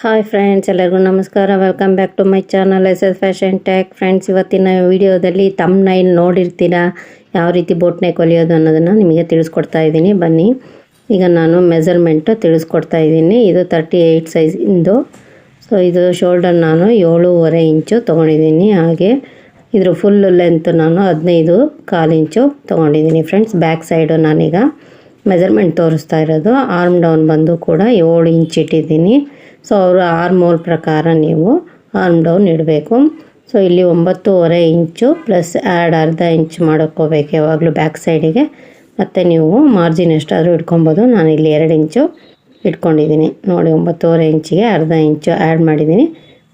Hi friends ಎಲ್ಲರಿಗೂ ನಮಸ್ಕಾರ. Welcome back to my channel S S fashion talk friends ಇವತ್ತಿನ ವಿಡಿಯೋದಲ್ಲಿ ತಮ್ಮ ನೈಲ್ ನೋಡಿರ್ತೀರಾ? ಯಾವ ರೀತಿ ಬೋಟ್ನೆ ಕೊಲಿಯೋದು ಅನ್ನೋದನ್ನು ನಿಮಗೆ ತಿಳಿಸ್ಕೊಡ್ತಾ ಇದ್ದೀನಿ. ಬನ್ನಿ. ಈಗ ನಾನು ಮೆಸರ್ಮೆಂಟು ತಿಳಿಸ್ಕೊಡ್ತಾ ಇದ್ದೀನಿ. ಇದು ತರ್ಟಿ ಏಯ್ಟ್ ಸೈಜ್ ಇಂದು. ಸೊ ಇದು ಶೋಲ್ಡರ್ ನಾನು ಏಳೂವರೆ ಇಂಚು ತೊಗೊಂಡಿದ್ದೀನಿ. ಹಾಗೆ ಇದ್ರ ಫುಲ್ ಲೆಂತ್ ನಾನು ಹದಿನೈದು ಕಾಲು ಇಂಚು ತೊಗೊಂಡಿದ್ದೀನಿ. ಫ್ರೆಂಡ್ಸ್ ಬ್ಯಾಕ್ ಸೈಡು ನಾನೀಗ ಮೆಜರ್ಮೆಂಟ್ ತೋರಿಸ್ತಾ ಇರೋದು. ಆರ್ಮ್ ಡೌನ್ ಬಂದು ಕೂಡ ಏಳು ಇಂಚ್ ಇಟ್ಟಿದ್ದೀನಿ. ಸೊ ಅವರು ಆರ್ಮ್ ಹೋಲ್ ಪ್ರಕಾರ ನೀವು ಆರ್ಮ್ ಡೌನ್ ಇಡಬೇಕು ಸೊ ಇಲ್ಲಿ ಒಂಬತ್ತೂವರೆ ಇಂಚು ಪ್ಲಸ್ ಆ್ಯಡ್ ಅರ್ಧ ಇಂಚ್ ಮಾಡ್ಕೋಬೇಕು ಯಾವಾಗಲೂ ಬ್ಯಾಕ್ ಸೈಡಿಗೆ ಮತ್ತು ನೀವು ಮಾರ್ಜಿನ್ ಎಷ್ಟಾದರೂ ಇಟ್ಕೊಬೋದು. ನಾನು ಇಲ್ಲಿ ಎರಡು ಇಂಚು ಇಟ್ಕೊಂಡಿದ್ದೀನಿ. ನೋಡಿ, ಒಂಬತ್ತೂವರೆ ಇಂಚಿಗೆ ಅರ್ಧ ಇಂಚು ಆ್ಯಡ್ ಮಾಡಿದ್ದೀನಿ.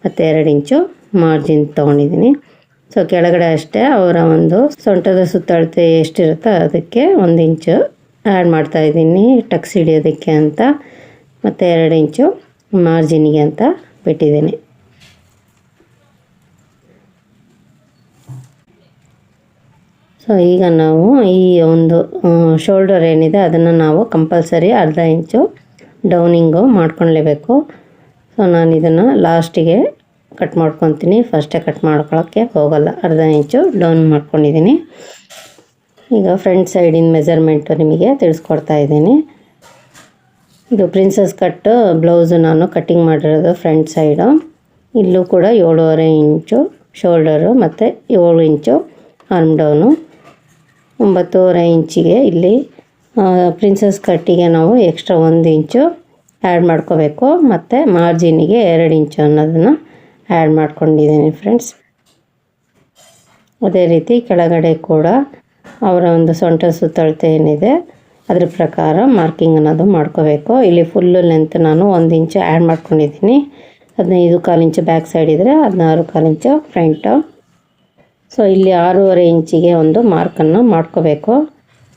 ಮತ್ತು ಎರಡು ಇಂಚು ಮಾರ್ಜಿನ್ ತೊಗೊಂಡಿದ್ದೀನಿ. ಸೊ ಕೆಳಗಡೆ ಅಷ್ಟೇ ಅವರ ಒಂದು ಸೊಂಟದ ಸುತ್ತಳತೆ ಎಷ್ಟಿರುತ್ತೋ ಅದಕ್ಕೆ ಒಂದು ಇಂಚು ಆ್ಯಡ್ ಮಾಡ್ತಾ ಇದ್ದೀನಿ. ಟಕ್ಸ್ ಹಿಡಿಯೋದಕ್ಕೆ ಅಂತ. ಮತ್ತು ಎರಡು ಇಂಚು ಮಾರ್ಜಿನಿಗೆ ಅಂತ ಬಿಟ್ಟಿದ್ದೀನಿ. ಸೊ ಈಗ ನಾವು ಈ ಒಂದು ಶೋಲ್ಡರ್ ಏನಿದೆ ಅದನ್ನು ನಾವು ಕಂಪಲ್ಸರಿ ಅರ್ಧ ಇಂಚು ಡೌನಿಂಗು ಮಾಡ್ಕೊಳ್ಲೇಬೇಕು. ಸೊ ನಾನು ಇದನ್ನು ಲಾಸ್ಟಿಗೆ ಕಟ್ ಮಾಡ್ಕೊತೀನಿ. ಫಸ್ಟೇ ಕಟ್ ಮಾಡ್ಕೊಳ್ಳೋಕ್ಕೆ ಹೋಗಲ್ಲ. ಅರ್ಧ ಇಂಚು ಡೌನ್ ಮಾಡ್ಕೊಂಡಿದ್ದೀನಿ. ಈಗ ಫ್ರಂಟ್ ಸೈಡಿನ ಮೆಜರ್ಮೆಂಟು ನಿಮಗೆ ತಿಳಿಸ್ಕೊಡ್ತಾ ಇದ್ದೀನಿ. ಇದು ಪ್ರಿನ್ಸಸ್ ಕಟ್ ಬ್ಲೌಸು ನಾನು ಕಟ್ಟಿಂಗ್ ಮಾಡಿರೋದು ಫ್ರಂಟ್ ಸೈಡು ಇಲ್ಲೂ ಕೂಡ ಏಳುವರೆ ಇಂಚು ಶೋಲ್ಡರು ಮತ್ತು ಏಳು ಇಂಚು ಆರ್ಮ್ ಡೌನು ಒಂಬತ್ತೂವರೆ ಇಂಚಿಗೆ ಇಲ್ಲಿ ಪ್ರಿನ್ಸಸ್ ಕಟ್ಟಿಗೆ ನಾವು ಎಕ್ಸ್ಟ್ರಾ ಒಂದು ಇಂಚು ಆ್ಯಡ್ ಮಾಡ್ಕೋಬೇಕು. ಮತ್ತು ಮಾರ್ಜಿನಿಗೆ ಎರಡು ಇಂಚು ಅನ್ನೋದನ್ನು ಆ್ಯಡ್ ಮಾಡ್ಕೊಂಡಿದ್ದೀನಿ ಫ್ರೆಂಡ್ಸ್ ಅದೇ ರೀತಿ ಕೆಳಗಡೆ ಕೂಡ ಅವರ ಒಂದು ಸೊಂಟ ಸುತ್ತಳತೆ ಏನಿದೆ ಅದ್ರ ಪ್ರಕಾರ ಮಾರ್ಕಿಂಗ್ ಅನ್ನೋದು ಮಾಡ್ಕೋಬೇಕು. ಇಲ್ಲಿ ಫುಲ್ಲು ಲೆಂತ್ ನಾನು ಒಂದು ಇಂಚು ಆ್ಯಡ್ ಮಾಡ್ಕೊಂಡಿದ್ದೀನಿ. ಹದಿನೈದು ಕಾಲು ಇಂಚು ಬ್ಯಾಕ್ ಸೈಡ್ ಇದ್ದರೆ ಹದಿನಾರು ಕಾಲು ಇಂಚು ಫ್ರಂಟು ಸೊ ಇಲ್ಲಿ ಆರೂವರೆ ಇಂಚಿಗೆ ಒಂದು ಮಾರ್ಕನ್ನು ಮಾಡ್ಕೋಬೇಕು.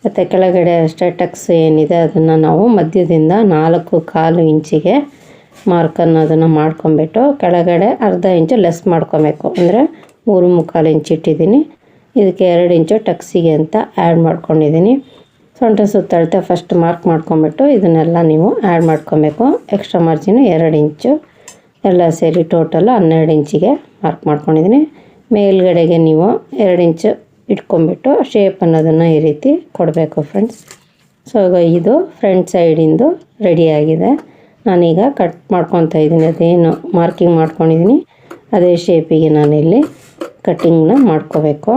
ಮತ್ತು ಕೆಳಗಡೆ ಸ್ಟೆಟಕ್ಸ್ ಟಕ್ಸ್ ಏನಿದೆ ಅದನ್ನು ನಾವು ಮಧ್ಯದಿಂದ ನಾಲ್ಕು ಕಾಲು ಇಂಚಿಗೆ ಮಾರ್ಕ್ ಅನ್ನೋದನ್ನು ಮಾಡ್ಕೊಂಬಿಟ್ಟು ಕೆಳಗಡೆ ಅರ್ಧ ಇಂಚು ಲೆಸ್ ಮಾಡ್ಕೊಬೇಕು. ಅಂದರೆ ಮೂರು ಮುಕ್ಕಾಲು ಇಂಚು ಇಟ್ಟಿದ್ದೀನಿ. ಇದಕ್ಕೆ ಎರಡು ಇಂಚು ಟಕ್ಸಿಗೆ ಅಂತ ಆ್ಯಡ್ ಮಾಡ್ಕೊಂಡಿದ್ದೀನಿ. ಸೊಂಟ ಸುತ್ತಳತೆ ಫಸ್ಟ್ ಮಾರ್ಕ್ ಮಾಡ್ಕೊಂಬಿಟ್ಟು ಇದನ್ನೆಲ್ಲ ನೀವು ಆ್ಯಡ್ ಮಾಡ್ಕೊಬೇಕು. ಎಕ್ಸ್ಟ್ರಾ ಮಾರ್ಜಿನು ಎರಡು ಇಂಚು. ಎಲ್ಲ ಸೇರಿ ಟೋಟಲ್ ಹನ್ನೆರಡು ಇಂಚಿಗೆ ಮಾರ್ಕ್ ಮಾಡ್ಕೊಂಡಿದ್ದೀನಿ. ಮೇಲ್ಗಡೆಗೆ ನೀವು ಎರಡು ಇಂಚು ಇಟ್ಕೊಂಬಿಟ್ಟು ಶೇಪ್ ಅನ್ನೋದನ್ನು ಈ ರೀತಿ ಕೊಡಬೇಕು ಫ್ರೆಂಡ್ಸ್ ಸೊ ಈಗ ಇದು ಫ್ರಂಟ್ ಸೈಡಿಂದು ರೆಡಿಯಾಗಿದೆ ನಾನೀಗ ಕಟ್ ಮಾಡ್ಕೊತಾ ಇದ್ದೀನಿ. ಅದೇನು ಮಾರ್ಕಿಂಗ್ ಮಾಡ್ಕೊಂಡಿದ್ದೀನಿ. ಅದೇ ಶೇಪಿಗೆ ನಾನಿಲ್ಲಿ ಕಟ್ಟಿಂಗ್ನ ಮಾಡ್ಕೋಬೇಕು.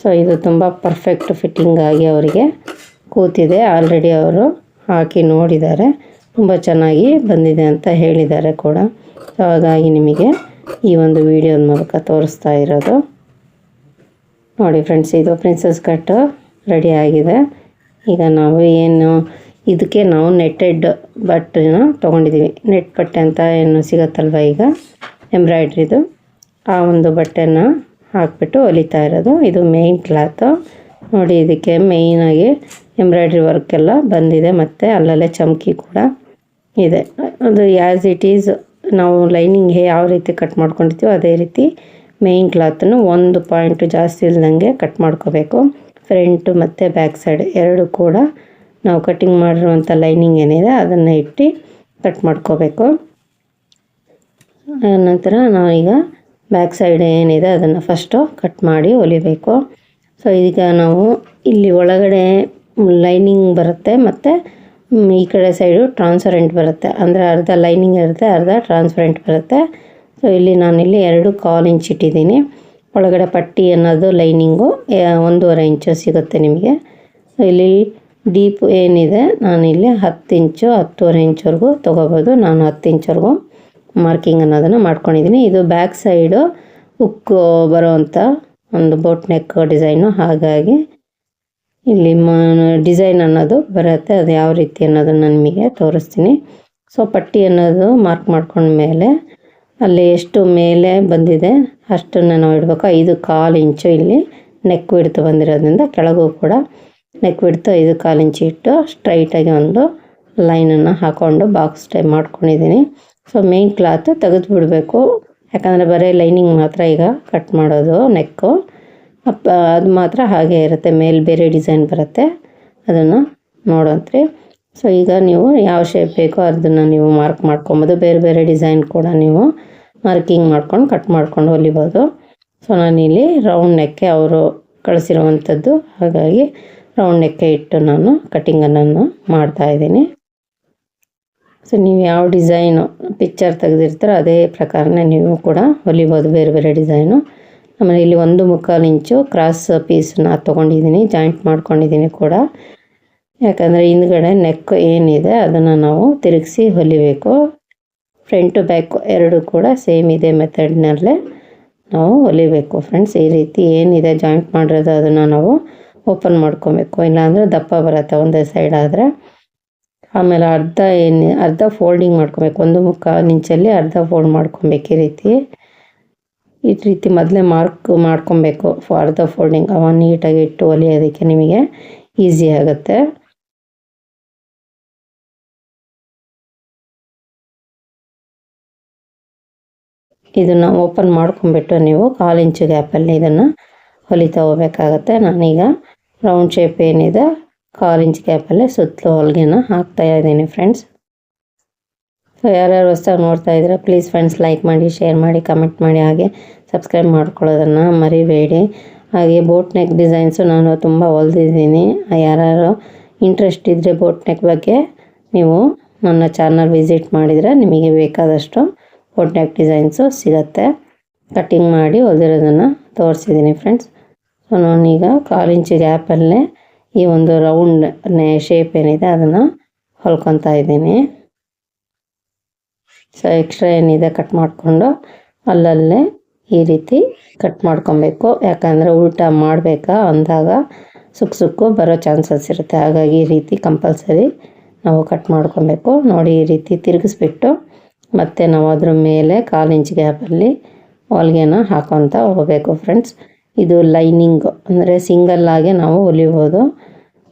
ಸೊ ಇದು ತುಂಬ ಪರ್ಫೆಕ್ಟ್ ಫಿಟ್ಟಿಂಗ್ ಆಗಿ ಅವರಿಗೆ ಕೂತಿದೆ. ಆಲ್ರೆಡಿ ಅವರು ಹಾಕಿ ನೋಡಿದ್ದಾರೆ. ತುಂಬ ಚೆನ್ನಾಗಿ ಬಂದಿದೆ ಅಂತ ಹೇಳಿದ್ದಾರೆ ಕೂಡ. ಹಾಗಾಗಿ ನಿಮಗೆ ಈ ಒಂದು ವಿಡಿಯೋದ ಮೂಲಕ ತೋರಿಸ್ತಾ ಇರೋದು. ನೋಡಿ ಫ್ರೆಂಡ್ಸ್ ಇದು ಪ್ರಿನ್ಸಸ್ ಕಟ್ಟು ರೆಡಿ ಆಗಿದೆ. ಈಗ ನಾವು ಏನು, ಇದಕ್ಕೆ ನಾವು ನೆಟ್ಟೆಡ್ ಬಟ್ಟೆನ ತೊಗೊಂಡಿದ್ದೀವಿ. ನೆಟ್ ಬಟ್ಟೆ ಅಂತ ಏನು ಸಿಗತ್ತಲ್ವ ಈಗ? ಎಂಬ್ರಾಯ್ಡ್ರಿದು ಆ ಒಂದು ಬಟ್ಟೆನ ಹಾಕ್ಬಿಟ್ಟು ಹೊಲಿತಾ ಇರೋದು. ಇದು ಮೇಯ್ನ್ ಕ್ಲಾತು ನೋಡಿ ಇದಕ್ಕೆ ಮೇಯ್ನಾಗಿ ಎಂಬ್ರಾಯ್ಡ್ರಿ ವರ್ಕೆಲ್ಲ ಬಂದಿದೆ ಮತ್ತು ಅಲ್ಲಲ್ಲೇ ಚಮಕಿ ಕೂಡ ಇದೆ. ಅದು ಆ್ಯಸ್ ಇಟ್ ಈಸ್ ನಾವು ಲೈನಿಂಗ್ ಯಾವ ರೀತಿ ಕಟ್ ಮಾಡ್ಕೊಂಡಿರ್ತೀವೋ ಅದೇ ರೀತಿ ಮೇಯ್ನ್ ಕ್ಲಾತನ್ನು ಒಂದು ಪಾಯಿಂಟು ಜಾಸ್ತಿ ಇಲ್ದಂಗೆ ಕಟ್ ಮಾಡ್ಕೋಬೇಕು. ಫ್ರಂಟು ಮತ್ತು ಬ್ಯಾಕ್ ಸೈಡ್ ಎರಡು ಕೂಡ ನಾವು ಕಟ್ಟಿಂಗ್ ಮಾಡಿರುವಂಥ ಲೈನಿಂಗ್ ಏನಿದೆ ಅದನ್ನು ಇಟ್ಟು ಕಟ್ ಮಾಡ್ಕೋಬೇಕು. ನಂತರ ನಾವೀಗ ಬ್ಯಾಕ್ ಸೈಡ್ ಏನಿದೆ ಅದನ್ನು ಫಸ್ಟು ಕಟ್ ಮಾಡಿ ಹೊಲಿಬೇಕು. ಸೊ ಈಗ ನಾವು ಇಲ್ಲಿ ಒಳಗಡೆ ಲೈನಿಂಗ್ ಬರುತ್ತೆ ಮತ್ತು ಈ ಕಡೆ ಸೈಡು ಟ್ರಾನ್ಸ್ಪರೆಂಟ್ ಬರುತ್ತೆ. ಅಂದರೆ ಅರ್ಧ ಲೈನಿಂಗ್ ಇರುತ್ತೆ, ಅರ್ಧ ಟ್ರಾನ್ಸ್ಪರೆಂಟ್ ಬರುತ್ತೆ. ಸೊ ಇಲ್ಲಿ ನಾನಿಲ್ಲಿ ಎರಡು ಕಾಲ್ ಇಂಚ್ ಇಟ್ಟಿದ್ದೀನಿ. ಒಳಗಡೆ ಪಟ್ಟಿ ಅನ್ನೋದು ಲೈನಿಂಗು ಒಂದೂವರೆ ಇಂಚು ಸಿಗುತ್ತೆ ನಿಮಗೆ. ಇಲ್ಲಿ ಡೀಪ್ ಏನಿದೆ, ನಾನಿಲ್ಲಿ ಹತ್ತು ಇಂಚು ಹತ್ತುವರೆ ಇಂಚ್ವರೆಗೂ ತೊಗೋಬೋದು. ನಾನು ಹತ್ತು ಇಂಚ್ವರೆಗೂ ಮಾರ್ಕಿಂಗ್ ಅನ್ನೋದನ್ನು ಮಾಡ್ಕೊಂಡಿದ್ದೀನಿ. ಇದು ಬ್ಯಾಕ್ ಸೈಡು ಉಕ್ಕು ಬರೋವಂಥ ಒಂದು ಬೋಟ್ ನೆಕ್ ಡಿಸೈನು ಹಾಗಾಗಿ ಇಲ್ಲಿ ಡಿಸೈನ್ ಅನ್ನೋದು ಬರುತ್ತೆ. ಅದು ಯಾವ ರೀತಿ ಅನ್ನೋದನ್ನು ನಿಮಗೆ ತೋರಿಸ್ತೀನಿ. ಸೊ ಪಟ್ಟಿ ಅನ್ನೋದು ಮಾರ್ಕ್ ಮಾಡ್ಕೊಂಡ್ಮೇಲೆ ಅಲ್ಲಿ ಎಷ್ಟು ಮೇಲೆ ಬಂದಿದೆ ಅಷ್ಟನ್ನು ನಾವು ಇಡಬೇಕು. ಐದು ಕಾಲು ಇಂಚು ಇಲ್ಲಿ ನೆಕ್ ಬಿಡ್ತು ಬಂದಿರೋದ್ರಿಂದ ಕೆಳಗೂ ಕೂಡ ನೆಕ್ ಬಿಡ್ತು ಐದು ಕಾಲು ಇಂಚು ಇಟ್ಟು ಸ್ಟ್ರೈಟಾಗಿ ಒಂದು ಲೈನನ್ನು ಹಾಕ್ಕೊಂಡು ಬಾಕ್ಸ್ ಟೈಪ್ ಮಾಡ್ಕೊಂಡಿದ್ದೀನಿ. ಸೊ ಮೇನ್ ಕ್ಲಾತ್ ತೆಗೆದು ಬಿಡಬೇಕು ಯಾಕಂದರೆ ಬರೀ ಲೈನಿಂಗ್ ಮಾತ್ರ ಈಗ ಕಟ್ ಮಾಡೋದು ನೆಕ್ಕು ಅಪ್ಪ, ಅದು ಮಾತ್ರ ಹಾಗೆ ಇರುತ್ತೆ. ಮೇಲೆ ಬೇರೆ ಡಿಸೈನ್ ಬರುತ್ತೆ. ಅದನ್ನು ನೋಡೋಂತ್ರಿ. ಸೊ, ಈಗ ನೀವು ಯಾವ ಶೇಪ್ ಬೇಕೋ ಅದನ್ನು ನೀವು ಮಾರ್ಕ್ ಮಾಡ್ಕೊಬೋದು. ಬೇರೆ ಬೇರೆ ಡಿಸೈನ್ ಕೂಡ ನೀವು ಮಾರ್ಕಿಂಗ್ ಮಾಡ್ಕೊಂಡು ಕಟ್ ಮಾಡ್ಕೊಂಡು ಹೊಲಿಬೋದು. ಸೊ ನಾನಿಲ್ಲಿ ರೌಂಡ್ ನೆಕ್ಕೆ ಅವರು ಕಳಿಸಿರುವಂಥದ್ದು. ಹಾಗಾಗಿ ರೌಂಡ್ ನೆಕ್ಕೆ ಇಟ್ಟು ನಾನು ಕಟ್ಟಿಂಗನ್ನು ಮಾಡ್ತಾ ಇದ್ದೀನಿ. ಸೊ, ನೀವು ಯಾವ ಡಿಸೈನು ಪಿಕ್ಚರ್ ತೆಗೆದಿರ್ತಾರೋ ಅದೇ ಪ್ರಕಾರನೇ ನೀವು ಕೂಡ ಹೊಲಿಬೋದು. ಬೇರೆ ಬೇರೆ ಡಿಸೈನು. ಆಮೇಲೆ ಇಲ್ಲಿ ಒಂದು ಮುಕ್ಕಾಲು ಇಂಚು ಕ್ರಾಸ್ ಪೀಸನ್ನ ತೊಗೊಂಡಿದ್ದೀನಿ ಜಾಯಿಂಟ್ ಮಾಡ್ಕೊಂಡಿದ್ದೀನಿ ಕೂಡ. ಯಾಕಂದರೆ ಹಿಂದ್ಗಡೆ ನೆಕ್ ಏನಿದೆ ಅದನ್ನು ನಾವು ತಿರುಗಿಸಿ ಹೊಲಿಬೇಕು. ಫ್ರಂಟು ಬ್ಯಾಕು ಎರಡು ಕೂಡ ಸೇಮ್ ಇದೆ ಮೆಥಡ್ನಲ್ಲೇ ನಾವು ಹೊಲಿಬೇಕು ಫ್ರೆಂಡ್ಸ್ ಈ ರೀತಿ ಏನಿದೆ ಜಾಯಿಂಟ್ ಮಾಡಿರೋದು ಅದನ್ನು ನಾವು ಓಪನ್ ಮಾಡ್ಕೊಬೇಕು. ಇಲ್ಲಾಂದರೆ ದಪ್ಪ ಬರುತ್ತೆ ಒಂದೇ ಸೈಡ್ ಆದರೆ. ಆಮೇಲೆ ಅರ್ಧ ಏನು, ಅರ್ಧ ಫೋಲ್ಡಿಂಗ್ ಮಾಡ್ಕೊಬೇಕು. ಒಂದು ಮುಖ ಇಂಚಲ್ಲಿ ಅರ್ಧ ಫೋಲ್ಡ್ ಮಾಡ್ಕೊಬೇಕು ಈ ರೀತಿ. ಈ ರೀತಿ ಮೊದಲೇ ಮಾರ್ಕ್ ಮಾಡ್ಕೊಬೇಕು ದ ಫೋಲ್ಡಿಂಗ್ ಅವ ನೀಟಾಗಿ ಇಟ್ಟು ಹೊಲಿಯೋದಕ್ಕೆ ನಿಮಗೆ ಈಸಿ ಆಗುತ್ತೆ. ಇದನ್ನು ಓಪನ್ ಮಾಡ್ಕೊಂಬಿಟ್ಟು ನೀವು ಕಾಲು ಇಂಚು ಗ್ಯಾಪಲ್ಲಿ ಇದನ್ನು ಹೊಲಿತಾ ಹೋಗ್ಬೇಕಾಗತ್ತೆ. ನಾನೀಗ ರೌಂಡ್ ಶೇಪ್ ಏನಿದೆ, ಕಾಲು ಇಂಚ್ ಗ್ಯಾಪಲ್ಲೇ ಸುತ್ತಲೂ ಹೊಲಿಗೆನ ಹಾಕ್ತಾ ಇದ್ದೀನಿ ಫ್ರೆಂಡ್ಸ್ ಸೊ ಯಾರ್ಯಾರು ಹೊಸ್ದಾಗಿ ನೋಡ್ತಾ ಇದ್ರೆ ಪ್ಲೀಸ್ ಫ್ರೆಂಡ್ಸ್ ಲೈಕ್ ಮಾಡಿ ಶೇರ್ ಮಾಡಿ ಕಮೆಂಟ್ ಮಾಡಿ, ಹಾಗೆ ಸಬ್ಸ್ಕ್ರೈಬ್ ಮಾಡ್ಕೊಳ್ಳೋದನ್ನು ಮರಿಬೇಡಿ. ಹಾಗೆ ಬೋಟ್ ನೆಕ್ ಡಿಸೈನ್ಸು ನಾನು ತುಂಬ ಹೊಲ್ದಿದ್ದೀನಿ. ಯಾರ್ಯಾರು ಇಂಟ್ರೆಸ್ಟ್ ಇದ್ದರೆ ಬೋಟ್ ನೆಕ್ ಬಗ್ಗೆ ನೀವು ನನ್ನ ಚಾನಲ್ ವಿಸಿಟ್ ಮಾಡಿದರೆ ನಿಮಗೆ ಬೇಕಾದಷ್ಟು ಬೋಟ್ ನೆಕ್ ಡಿಸೈನ್ಸು ಸಿಗತ್ತೆ. ಕಟ್ಟಿಂಗ್ ಮಾಡಿ ಹೊಲ್ದಿರೋದನ್ನು ತೋರಿಸಿದ್ದೀನಿ ಫ್ರೆಂಡ್ಸ್ ಸೊ ನಾನೀಗ ಕಾಲು ಇಂಚು ಗ್ಯಾಪಲ್ಲೇ ಈ ಒಂದು ರೌಂಡ್ ಶೇಪ್ ಏನಿದೆ ಅದನ್ನು ಹೊಲ್ಕೊತಾ ಇದ್ದೀನಿ. ಸೊ ಎಕ್ಸ್ಟ್ರಾ ಏನಿದೆ ಕಟ್ ಮಾಡಿಕೊಂಡು ಅಲ್ಲಲ್ಲೇ ಈ ರೀತಿ ಕಟ್ ಮಾಡ್ಕೊಬೇಕು. ಯಾಕಂದರೆ ಊಟ ಮಾಡಬೇಕಾ ಅಂದಾಗ ಸುಕ್ಕು ಸುಕ್ಕು ಬರೋ ಚಾನ್ಸಸ್ ಇರುತ್ತೆ. ಹಾಗಾಗಿ ಈ ರೀತಿ ಕಂಪಲ್ಸರಿ ನಾವು ಕಟ್ ಮಾಡ್ಕೊಬೇಕು. ನೋಡಿ ಈ ರೀತಿ ತಿರುಗಿಸ್ಬಿಟ್ಟು ಮತ್ತು ನಾವು ಅದ್ರ ಮೇಲೆ ಕಾಲು ಇಂಚ್ ಗ್ಯಾಪಲ್ಲಿ ಹೊಲಿಗೆನ ಹಾಕೊತ ಹೋಗಬೇಕು ಫ್ರೆಂಡ್ಸ್ ಇದು ಲೈನಿಂಗು ಅಂದರೆ ಸಿಂಗಲ್ಲಾಗೆ ನಾವು ಹೊಲಿಬೋದು.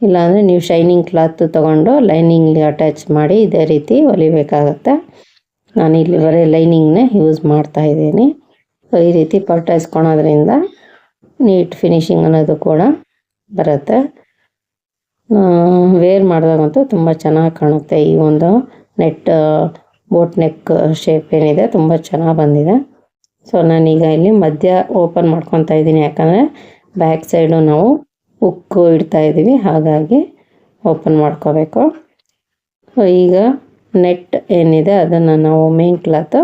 ಇಲ್ಲಾಂದರೆ ನೀವು ಶೈನಿಂಗ್ ಕ್ಲಾತ್ ತೊಗೊಂಡು ಲೈನಿಂಗ್ಗೆ ಅಟ್ಯಾಚ್ ಮಾಡಿ ಇದೇ ರೀತಿ ಹೊಲಿಬೇಕಾಗತ್ತೆ. ನಾನು ಇಲ್ಲಿ ಬರೀ ಲೈನಿಂಗ್ನೇ ಯೂಸ್ ಮಾಡ್ತಾ ಇದ್ದೀನಿ. ಈ ರೀತಿ ಪರ್ಟಾಯಿಸ್ಕೊಳೋದ್ರಿಂದ ನೀಟ್ ಫಿನಿಶಿಂಗ್ ಅನ್ನೋದು ಕೂಡ ಬರುತ್ತೆ. ವೇರ್ ಮಾಡಿದಾಗಂತೂ ತುಂಬ ಚೆನ್ನಾಗಿ ಕಾಣುತ್ತೆ. ಈ ಒಂದು ನೆಟ್ ಬೋಟ್ ನೆಕ್ ಶೇಪ್ ಏನಿದೆ ತುಂಬ ಚೆನ್ನಾಗಿ ಬಂದಿದೆ. ಸೊ, ನಾನೀಗ ಇಲ್ಲಿ ಮಧ್ಯ ಓಪನ್ ಮಾಡ್ಕೊತಾ ಇದ್ದೀನಿ. ಯಾಕಂದರೆ ಬ್ಯಾಕ್ ಸೈಡು ನಾವು ಉಕ್ಕು ಇಡ್ತಾ ಇದ್ದೀವಿ. ಹಾಗಾಗಿ ಓಪನ್ ಮಾಡ್ಕೋಬೇಕು. ಈಗ ನೆಟ್ ಏನಿದೆ ಅದನ್ನು ನಾವು ಮೇನ್ ಕ್ಲಾತು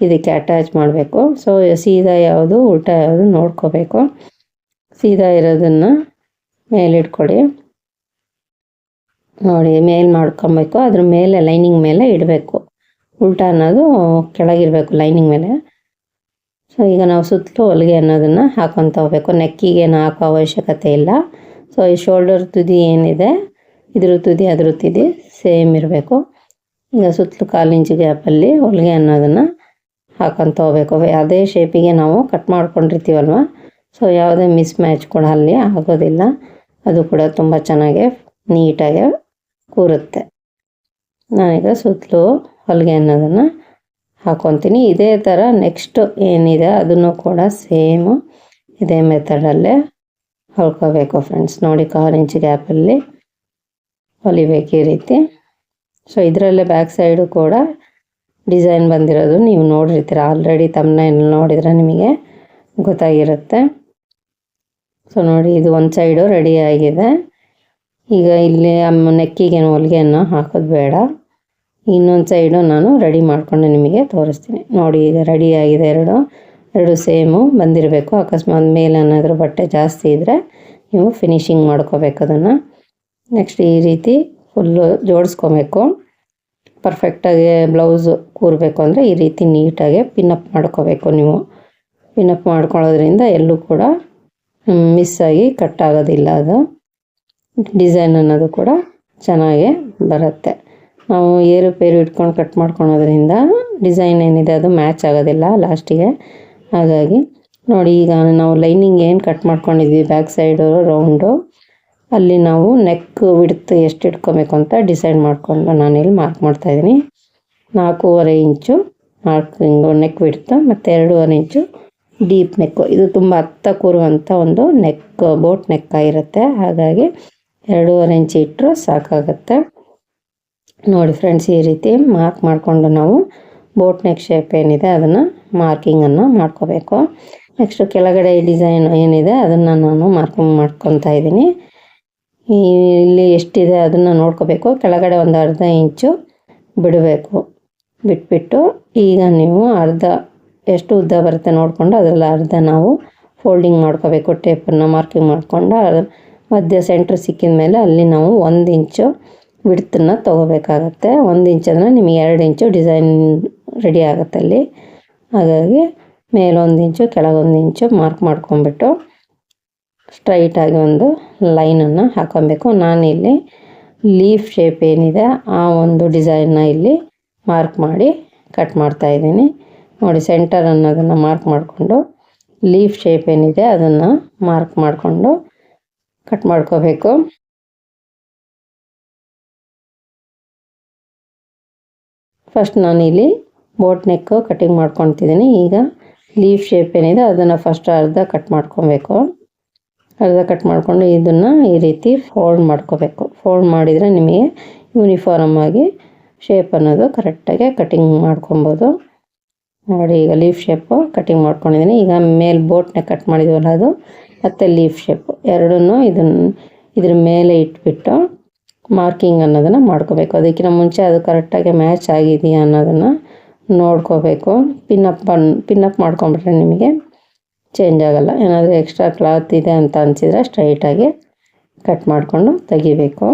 ಇದಕ್ಕೆ ಅಟ್ಯಾಚ್ ಮಾಡಬೇಕು. ಸೊ ಸೀದಾ ಯಾವುದು, ಉಲ್ಟಾ ಯಾವುದು ನೋಡ್ಕೋಬೇಕು. ಸೀದಾ ಇರೋದನ್ನು ಮೇಲಿಟ್ಕೊಡಿ ನೋಡಿ, ಮೇಲ್ ಮಾಡ್ಕೊಬೇಕು. ಅದ್ರ ಮೇಲೆ ಲೈನಿಂಗ್ ಮೇಲೆ ಇಡಬೇಕು. ಉಲ್ಟಾ ಅನ್ನೋದು ಕೆಳಗಿರಬೇಕು ಲೈನಿಂಗ್ ಮೇಲೆ. ಸೊ ಈಗ ನಾವು ಸುತ್ತಲೂ ಹೊಲಿಗೆ ಅನ್ನೋದನ್ನು ಹಾಕೊತ ಹೋಗ್ಬೇಕು. ನೆಕ್ಕಿಗೆ ಹಾಕೋ ಅವಶ್ಯಕತೆ ಇಲ್ಲ. ಸೊ ಈ ಶೋಲ್ಡರ್ ತುದಿ ಏನಿದೆ, ಇದ್ರ ತುದಿ, ಅದ್ರ ತುದಿ ಸೇಮ್ ಇರಬೇಕು. ಈಗ ಸುತ್ತಲೂ ಕಾಲು ಇಂಚು ಗ್ಯಾಪಲ್ಲಿ ಹೊಲಿಗೆ ಅನ್ನೋದನ್ನು ಹಾಕೊಂತ ಹೋಗ್ಬೇಕು ಯಾವುದೇ ಶೇಪಿಗೆ ನಾವು ಕಟ್ ಮಾಡ್ಕೊಂಡಿರ್ತೀವಲ್ವ? ಸೊ ಯಾವುದೇ ಮಿಸ್ ಮ್ಯಾಚ್ ಕೂಡ ಅಲ್ಲಿ ಆಗೋದಿಲ್ಲ. ಅದು ಕೂಡ ತುಂಬ ಚೆನ್ನಾಗಿ ನೀಟಾಗಿ ಕೂರುತ್ತೆ. ನಾನೀಗ ಸುತ್ತಲೂ ಹೊಲಿಗೆ ಅನ್ನೋದನ್ನು ಹಾಕೊತೀನಿ. ಇದೇ ಥರ ನೆಕ್ಸ್ಟ್ ಏನಿದೆ ಅದನ್ನು ಕೂಡ ಸೇಮು ಇದೇ ಮೆಥಡಲ್ಲೇ ಹೊಲ್ಕೋಬೇಕು ಫ್ರೆಂಡ್ಸ್ ನೋಡಿ ಕಾಲು ಇಂಚ್ ಗ್ಯಾಪಲ್ಲಿ ಹೊಲಿಬೇಕು ಈ ರೀತಿ. ಸೊ ಇದರಲ್ಲೇ ಬ್ಯಾಕ್ ಸೈಡು ಕೂಡ ಡಿಸೈನ್ ಬಂದಿರೋದು. ನೀವು ನೋಡಿರ್ತೀರ ಆಲ್ರೆಡಿ ತಮ್ಮನೆ ನೋಡಿದರೆ ನಿಮಗೆ ಗೊತ್ತಾಗಿರುತ್ತೆ. ಸೊ ನೋಡಿ, ಇದು ಒಂದು ಸೈಡು ರೆಡಿ ಆಗಿದೆ. ಈಗ ಇಲ್ಲಿ ನೆಕ್ಕಿಗೆ ಹೊಲಿಗೆಯನ್ನು ಹಾಕೋದು ಬೇಡ. ಇನ್ನೊಂದು ಸೈಡು ನಾನು ರೆಡಿ ಮಾಡಿಕೊಂಡು ನಿಮಗೆ ತೋರಿಸ್ತೀನಿ. ನೋಡಿ, ಈಗ ರೆಡಿ ಆಗಿದೆ ಎರಡು. ಎರಡು ಸೇಮು ಬಂದಿರಬೇಕು. ಅಕಸ್ಮಾತ್ ಮೇಲೆ ಏನಾದರೂ ಬಟ್ಟೆ ಜಾಸ್ತಿ ಇದ್ದರೆ ನೀವು ಫಿನಿಶಿಂಗ್ ಮಾಡ್ಕೋಬೇಕು ಅದನ್ನು. ನೆಕ್ಸ್ಟ್ ಈ ರೀತಿ ಫುಲ್ಲು ಜೋಡಿಸ್ಕೊಬೇಕು. ಪರ್ಫೆಕ್ಟಾಗಿ ಬ್ಲೌಸು ಕೂರಬೇಕು ಅಂದರೆ ಈ ರೀತಿ ನೀಟಾಗಿ ಪಿನ್ನಪ್ ಮಾಡ್ಕೋಬೇಕು ನೀವು. ಪಿನ್ನಪ್ ಮಾಡ್ಕೊಳ್ಳೋದ್ರಿಂದ ಎಲ್ಲೂ ಕೂಡ ಮಿಸ್ ಆಗಿ ಕಟ್ ಆಗೋದಿಲ್ಲ ಅದು. ಡಿಸೈನ್ ಅನ್ನೋದು ಕೂಡ ಚೆನ್ನಾಗಿ ಬರುತ್ತೆ. ನಾವು ಏರುಪೇರು ಇಟ್ಕೊಂಡು ಕಟ್ ಮಾಡ್ಕೊಳೋದ್ರಿಂದ ಡಿಸೈನ್ ಏನಿದೆ ಅದು ಮ್ಯಾಚ್ ಆಗೋದಿಲ್ಲ ಲಾಸ್ಟಿಗೆ ಹಾಗಾಗಿ ನೋಡಿ ಈಗ ನಾವು ಲೈನಿಂಗ್ ಏನು ಕಟ್ ಮಾಡ್ಕೊಂಡಿದ್ವಿ ಬ್ಯಾಕ್ ಸೈಡು ರೌಂಡು ಅಲ್ಲಿ ನಾವು ನೆಕ್ ವಿಡ್ತ್ ಎಷ್ಟು ಇಟ್ಕೊಬೇಕು ಅಂತ ಡಿಸೈಡ್ ಮಾಡಿಕೊಂಡು ನಾನಿಲ್ಲಿ ಮಾರ್ಕ್ ಮಾಡ್ತಾಯಿದ್ದೀನಿ ನಾಲ್ಕೂವರೆ ಇಂಚು ಮಾರ್ಕಿಂಗು ನೆಕ್ ಬಿಡ್ತು ಮತ್ತು ಎರಡೂವರೆ ಇಂಚು ಡೀಪ್ ನೆಕ್ಕು ಇದು ತುಂಬ ಹತ್ತ ಕೂರುವಂಥ ಒಂದು ನೆಕ್ ಬೋಟ್ ನೆಕ್ ಆಗಿರುತ್ತೆ. ಹಾಗಾಗಿ ಎರಡೂವರೆ ಇಂಚು ಇಟ್ಟರು ಸಾಕಾಗುತ್ತೆ. ನೋಡಿ ಫ್ರೆಂಡ್ಸ್ ಈ ರೀತಿ ಮಾರ್ಕ್ ಮಾಡಿಕೊಂಡು ನಾವು ಬೋಟ್ ನೆಕ್ ಶೇಪ್ ಏನಿದೆ ಅದನ್ನು ಮಾರ್ಕಿಂಗನ್ನು ಮಾಡ್ಕೋಬೇಕು. ನೆಕ್ಸ್ಟು ಕೆಳಗಡೆ ಡಿಸೈನ್ ಏನಿದೆ ಅದನ್ನು ನಾನು ಮಾರ್ಕಿಂಗ್ ಮಾಡ್ಕೊತಾ ಇದ್ದೀನಿ. ಇಲ್ಲಿ ಎಷ್ಟಿದೆ ಅದನ್ನು ನೋಡ್ಕೋಬೇಕು. ಕೆಳಗಡೆ ಒಂದು ಅರ್ಧ ಇಂಚು ಬಿಡಬೇಕು. ಬಿಟ್ಬಿಟ್ಟು ಈಗ ನೀವು ಅರ್ಧ, ಎಷ್ಟು ಉದ್ದ ಬರುತ್ತೆ ನೋಡಿಕೊಂಡು ಅದರಲ್ಲಿ ಅರ್ಧ ನಾವು ಫೋಲ್ಡಿಂಗ್ ಮಾಡ್ಕೋಬೇಕು. ಟೇಪನ್ನು ಮಾರ್ಕಿಂಗ್ ಮಾಡಿಕೊಂಡು ಮಧ್ಯ ಸೆಂಟ್ರ್ ಸಿಕ್ಕಿದ ಮೇಲೆ ಅಲ್ಲಿ ನಾವು ಒಂದು ಇಂಚು ಬಿಡ್ತನ್ನು ತೊಗೋಬೇಕಾಗತ್ತೆ. ಒಂದು ಇಂಚು ಅಂದರೆ ನಿಮಗೆ ಎರಡು ಇಂಚು ಡಿಸೈನ್ ರೆಡಿ ಆಗುತ್ತೆ ಅಲ್ಲಿ. ಹಾಗಾಗಿ ಮೇಲೊಂದು ಇಂಚು ಕೆಳಗೊಂದು ಇಂಚು ಮಾರ್ಕ್ ಮಾಡ್ಕೊಂಬಿಟ್ಟು ಸ್ಟ್ರೈಟಾಗಿ ಒಂದು ಲೈನನ್ನು ಹಾಕೊಬೇಕು. ನಾನಿಲ್ಲಿ ಲೀಫ್ ಶೇಪ್ ಏನಿದೆ, ಆ ಒಂದು ಡಿಸೈನ್ನ ಇಲ್ಲಿ ಮಾರ್ಕ್ ಮಾಡಿ ಕಟ್ ಮಾಡ್ತಾ ಇದ್ದೀನಿ. ನೋಡಿ ಸೆಂಟರ್ ಅನ್ನೋದನ್ನು ಮಾರ್ಕ್ ಮಾಡಿಕೊಂಡು ಲೀಫ್ ಶೇಪ್ ಏನಿದೆ ಅದನ್ನು ಮಾರ್ಕ್ ಮಾಡಿಕೊಂಡು ಕಟ್ ಮಾಡ್ಕೋಬೇಕು. ಫಸ್ಟ್ ನಾನಿಲ್ಲಿ ಬೋಟ್ ನೆಕ್ಕು ಕಟಿಂಗ್ ಮಾಡ್ಕೊತಿದ್ದೀನಿ ಈಗ ಲೀಫ್ ಶೇಪ್ ಏನಿದೆ ಅದನ್ನು ಫಸ್ಟ್ ಅರ್ಧ ಕಟ್ ಮಾಡ್ಕೊಬೇಕು ಅರ್ಧ ಕಟ್ ಮಾಡಿಕೊಂಡು ಇದನ್ನು ಈ ರೀತಿ ಫೋಲ್ಡ್ ಮಾಡ್ಕೋಬೇಕು. ಫೋಲ್ಡ್ ಮಾಡಿದರೆ ನಿಮಗೆ ಯೂನಿಫಾರ್ಮ್ ಆಗಿ ಶೇಪ್ ಅನ್ನೋದು ಕರೆಕ್ಟಾಗಿ ಕಟಿಂಗ್ ಮಾಡ್ಕೊಬೋದು. ನೋಡಿ, ಈಗ ಲೀಫ್ ಶೇಪು ಕಟಿಂಗ್ ಮಾಡ್ಕೊಂಡಿದ್ದೀನಿ. ಈಗ ಮೇಲೆ ಬೋಟ್ನ ಕಟ್ ಮಾಡಿದ್ವಲ್ಲ ಅದು? ಮತ್ತು ಲೀಫ್ ಶೇಪು ಎರಡನ್ನೂ ಇದನ್ನು ಇದ್ರ ಮೇಲೆ ಇಟ್ಬಿಟ್ಟು ಮಾರ್ಕಿಂಗ್ ಅನ್ನೋದನ್ನು ಮಾಡ್ಕೋಬೇಕು. ಅದಕ್ಕಿಂತ ಮುಂಚೆ ಅದು ಕರೆಕ್ಟಾಗಿ ಮ್ಯಾಚ್ ಆಗಿದೆಯಾ ಅನ್ನೋದನ್ನು ನೋಡ್ಕೋಬೇಕು. ಪಿನ್ನಪ್ ಬನ್ ಪಿನ್ನಪ್ ಮಾಡ್ಕೊಂಬಿಟ್ರೆ ನಿಮಗೆ ಚೇಂಜ್ ಆಗೋಲ್ಲ. ಏನಾದರೂ ಎಕ್ಸ್ಟ್ರಾ ಕ್ಲಾತ್ ಇದೆ ಅಂತ ಅನಿಸಿದ್ರೆ ಸ್ಟ್ರೈಟಾಗಿ ಕಟ್ ಮಾಡಿಕೊಂಡು ತೆಗಿಬೇಕು.